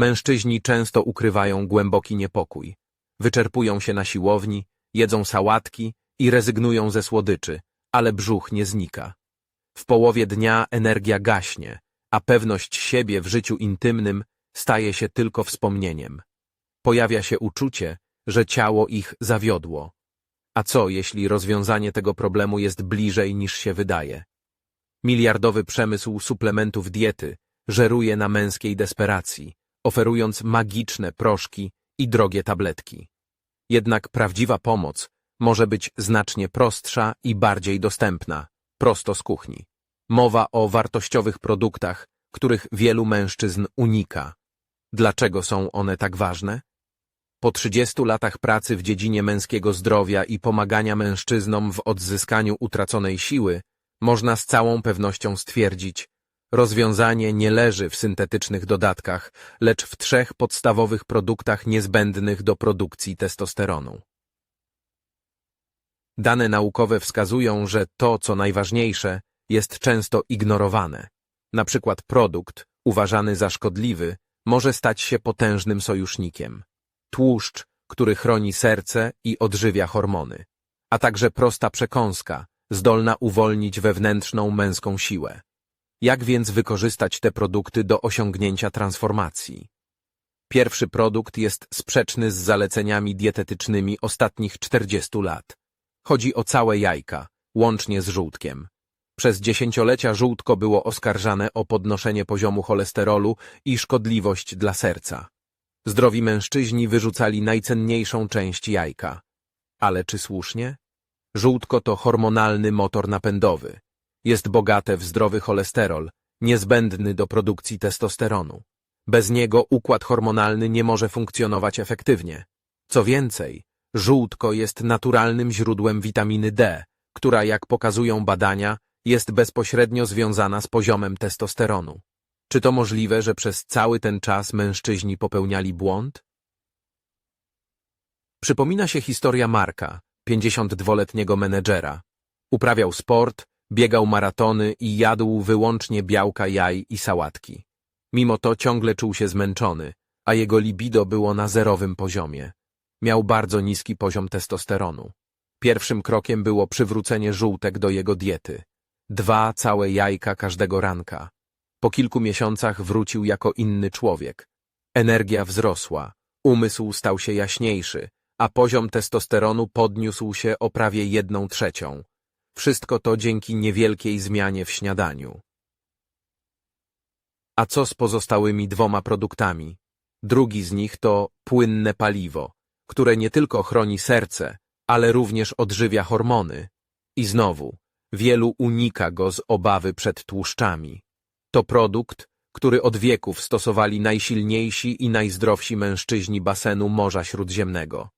Mężczyźni często ukrywają głęboki niepokój. Wyczerpują się na siłowni, jedzą sałatki i rezygnują ze słodyczy, ale brzuch nie znika. W połowie dnia energia gaśnie, a pewność siebie w życiu intymnym staje się tylko wspomnieniem. Pojawia się uczucie, że ciało ich zawiodło. A co, jeśli rozwiązanie tego problemu jest bliżej niż się wydaje? Miliardowy przemysł suplementów diety żeruje na męskiej desperacji, oferując magiczne proszki i drogie tabletki. Jednak prawdziwa pomoc może być znacznie prostsza i bardziej dostępna, prosto z kuchni. Mowa o wartościowych produktach, których wielu mężczyzn unika. Dlaczego są one tak ważne? Po 30 latach pracy w dziedzinie męskiego zdrowia i pomagania mężczyznom w odzyskaniu utraconej siły, można z całą pewnością stwierdzić, rozwiązanie nie leży w syntetycznych dodatkach, lecz w trzech podstawowych produktach niezbędnych do produkcji testosteronu. Dane naukowe wskazują, że to, co najważniejsze, jest często ignorowane. Na przykład produkt, uważany za szkodliwy, może stać się potężnym sojusznikiem. Tłuszcz, który chroni serce i odżywia hormony, a także prosta przekąska, zdolna uwolnić wewnętrzną męską siłę. Jak więc wykorzystać te produkty do osiągnięcia transformacji? Pierwszy produkt jest sprzeczny z zaleceniami dietetycznymi ostatnich 40 lat. Chodzi o całe jajka, łącznie z żółtkiem. Przez dziesięciolecia żółtko było oskarżane o podnoszenie poziomu cholesterolu i szkodliwość dla serca. Zdrowi mężczyźni wyrzucali najcenniejszą część jajka. Ale czy słusznie? Żółtko to hormonalny motor napędowy. Jest bogate w zdrowy cholesterol, niezbędny do produkcji testosteronu. Bez niego układ hormonalny nie może funkcjonować efektywnie. Co więcej, żółtko jest naturalnym źródłem witaminy D, która, jak pokazują badania, jest bezpośrednio związana z poziomem testosteronu. Czy to możliwe, że przez cały ten czas mężczyźni popełniali błąd? Przypomina się historia Marka, 52-letniego menedżera. Uprawiał sport, biegał maratony i jadł wyłącznie białka jaj i sałatki. Mimo to ciągle czuł się zmęczony, a jego libido było na zerowym poziomie. Miał bardzo niski poziom testosteronu. Pierwszym krokiem było przywrócenie żółtek do jego diety. Dwa całe jajka każdego ranka. Po kilku miesiącach wrócił jako inny człowiek. Energia wzrosła, umysł stał się jaśniejszy, a poziom testosteronu podniósł się o prawie jedną trzecią. Wszystko to dzięki niewielkiej zmianie w śniadaniu. A co z pozostałymi dwoma produktami? Drugi z nich to płynne paliwo, które nie tylko chroni serce, ale również odżywia hormony. I znowu, wielu unika go z obawy przed tłuszczami. To produkt, który od wieków stosowali najsilniejsi i najzdrowsi mężczyźni basenu Morza Śródziemnego.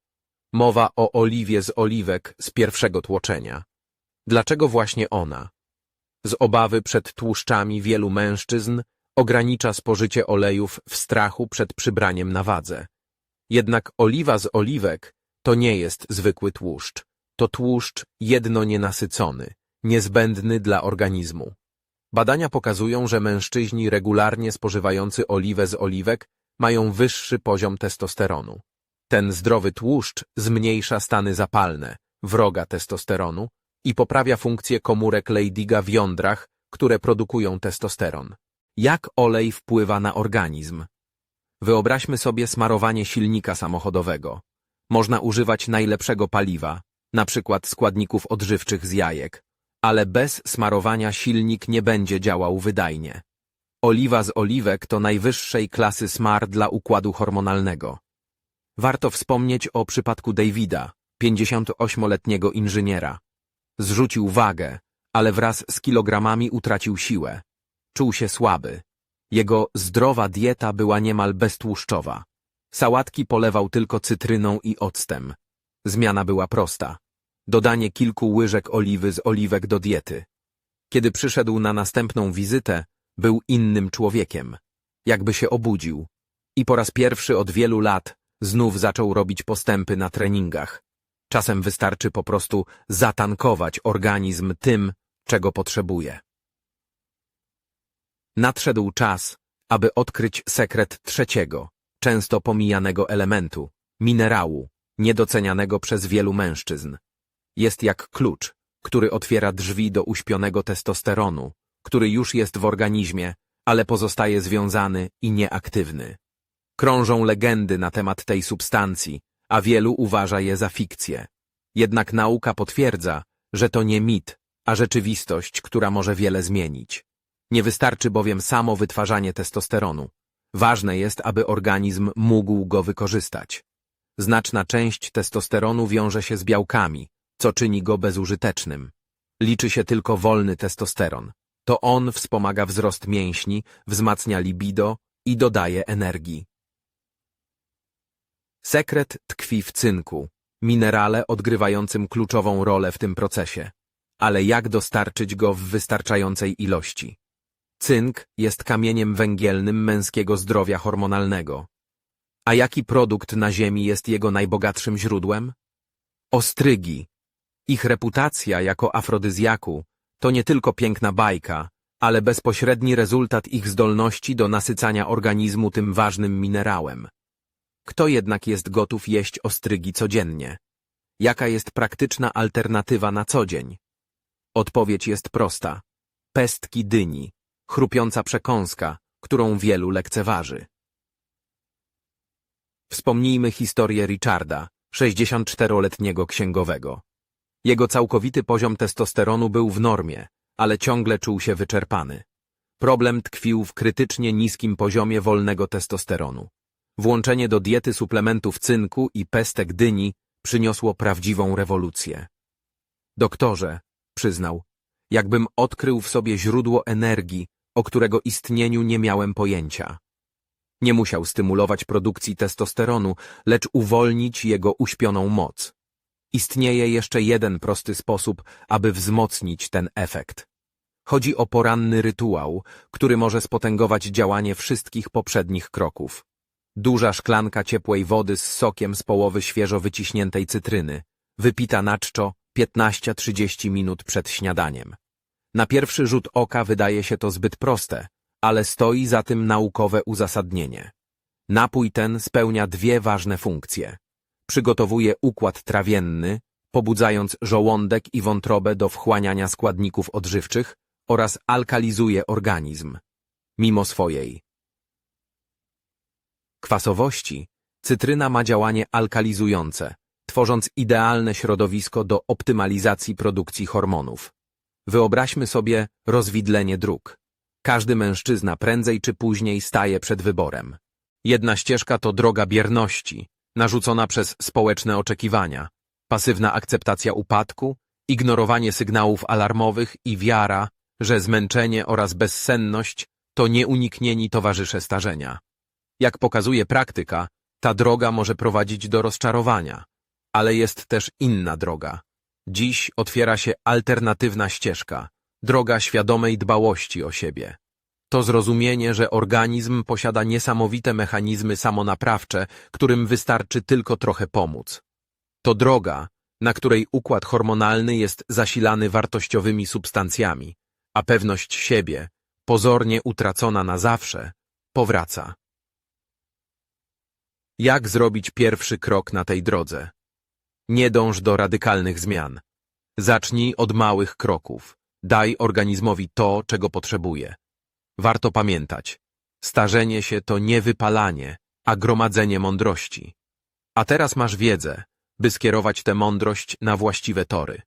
Mowa o oliwie z oliwek z pierwszego tłoczenia. Dlaczego właśnie ona? Z obawy przed tłuszczami wielu mężczyzn ogranicza spożycie olejów w strachu przed przybraniem na wadze. Jednak oliwa z oliwek to nie jest zwykły tłuszcz. To tłuszcz jedno nienasycony, niezbędny dla organizmu. Badania pokazują, że mężczyźni regularnie spożywający oliwę z oliwek mają wyższy poziom testosteronu. Ten zdrowy tłuszcz zmniejsza stany zapalne, wroga testosteronu i poprawia funkcję komórek Leydiga w jądrach, które produkują testosteron. Jak olej wpływa na organizm? Wyobraźmy sobie smarowanie silnika samochodowego. Można używać najlepszego paliwa, na przykład składników odżywczych z jajek, ale bez smarowania silnik nie będzie działał wydajnie. Oliwa z oliwek to najwyższej klasy smar dla układu hormonalnego. Warto wspomnieć o przypadku Davida, 58-letniego inżyniera. Zrzucił wagę, ale wraz z kilogramami utracił siłę. Czuł się słaby. Jego zdrowa dieta była niemal beztłuszczowa. Sałatki polewał tylko cytryną i octem. Zmiana była prosta. Dodanie kilku łyżek oliwy z oliwek do diety. Kiedy przyszedł na następną wizytę, był innym człowiekiem. Jakby się obudził. I po raz pierwszy od wielu lat znów zaczął robić postępy na treningach. Czasem wystarczy po prostu zatankować organizm tym, czego potrzebuje. Nadszedł czas, aby odkryć sekret trzeciego, często pomijanego elementu, minerału, niedocenianego przez wielu mężczyzn. Jest jak klucz, który otwiera drzwi do uśpionego testosteronu, który już jest w organizmie, ale pozostaje związany i nieaktywny. Krążą legendy na temat tej substancji, a wielu uważa je za fikcję. Jednak nauka potwierdza, że to nie mit, a rzeczywistość, która może wiele zmienić. Nie wystarczy bowiem samo wytwarzanie testosteronu. Ważne jest, aby organizm mógł go wykorzystać. Znaczna część testosteronu wiąże się z białkami, co czyni go bezużytecznym. Liczy się tylko wolny testosteron. To on wspomaga wzrost mięśni, wzmacnia libido i dodaje energii. Sekret tkwi w cynku, minerale odgrywającym kluczową rolę w tym procesie. Ale jak dostarczyć go w wystarczającej ilości? Cynk jest kamieniem węgielnym męskiego zdrowia hormonalnego. A jaki produkt na Ziemi jest jego najbogatszym źródłem? Ostrygi. Ich reputacja jako afrodyzjaku to nie tylko piękna bajka, ale bezpośredni rezultat ich zdolności do nasycania organizmu tym ważnym minerałem. Kto jednak jest gotów jeść ostrygi codziennie? Jaka jest praktyczna alternatywa na co dzień? Odpowiedź jest prosta. Pestki dyni, chrupiąca przekąska, którą wielu lekceważy. Wspomnijmy historię Richarda, 64-letniego księgowego. Jego całkowity poziom testosteronu był w normie, ale ciągle czuł się wyczerpany. Problem tkwił w krytycznie niskim poziomie wolnego testosteronu. Włączenie do diety suplementów cynku i pestek dyni przyniosło prawdziwą rewolucję. Doktorze, przyznał, jakbym odkrył w sobie źródło energii, o którego istnieniu nie miałem pojęcia. Nie musiał stymulować produkcji testosteronu, lecz uwolnić jego uśpioną moc. Istnieje jeszcze jeden prosty sposób, aby wzmocnić ten efekt. Chodzi o poranny rytuał, który może spotęgować działanie wszystkich poprzednich kroków. Duża szklanka ciepłej wody z sokiem z połowy świeżo wyciśniętej cytryny, wypita na czczo 15-30 minut przed śniadaniem. Na pierwszy rzut oka wydaje się to zbyt proste, ale stoi za tym naukowe uzasadnienie. Napój ten spełnia dwie ważne funkcje. Przygotowuje układ trawienny, pobudzając żołądek i wątrobę do wchłaniania składników odżywczych oraz alkalizuje organizm. Mimo swojej kwasowości, cytryna ma działanie alkalizujące, tworząc idealne środowisko do optymalizacji produkcji hormonów. Wyobraźmy sobie rozwidlenie dróg. Każdy mężczyzna prędzej czy później staje przed wyborem. Jedna ścieżka to droga bierności, narzucona przez społeczne oczekiwania, pasywna akceptacja upadku, ignorowanie sygnałów alarmowych i wiara, że zmęczenie oraz bezsenność to nieuniknieni towarzysze starzenia. Jak pokazuje praktyka, ta droga może prowadzić do rozczarowania, ale jest też inna droga. Dziś otwiera się alternatywna ścieżka, droga świadomej dbałości o siebie. To zrozumienie, że organizm posiada niesamowite mechanizmy samonaprawcze, którym wystarczy tylko trochę pomóc. To droga, na której układ hormonalny jest zasilany wartościowymi substancjami, a pewność siebie, pozornie utracona na zawsze, powraca. Jak zrobić pierwszy krok na tej drodze? Nie dąż do radykalnych zmian. Zacznij od małych kroków. Daj organizmowi to, czego potrzebuje. Warto pamiętać, starzenie się to nie wypalanie, a gromadzenie mądrości. A teraz masz wiedzę, by skierować tę mądrość na właściwe tory.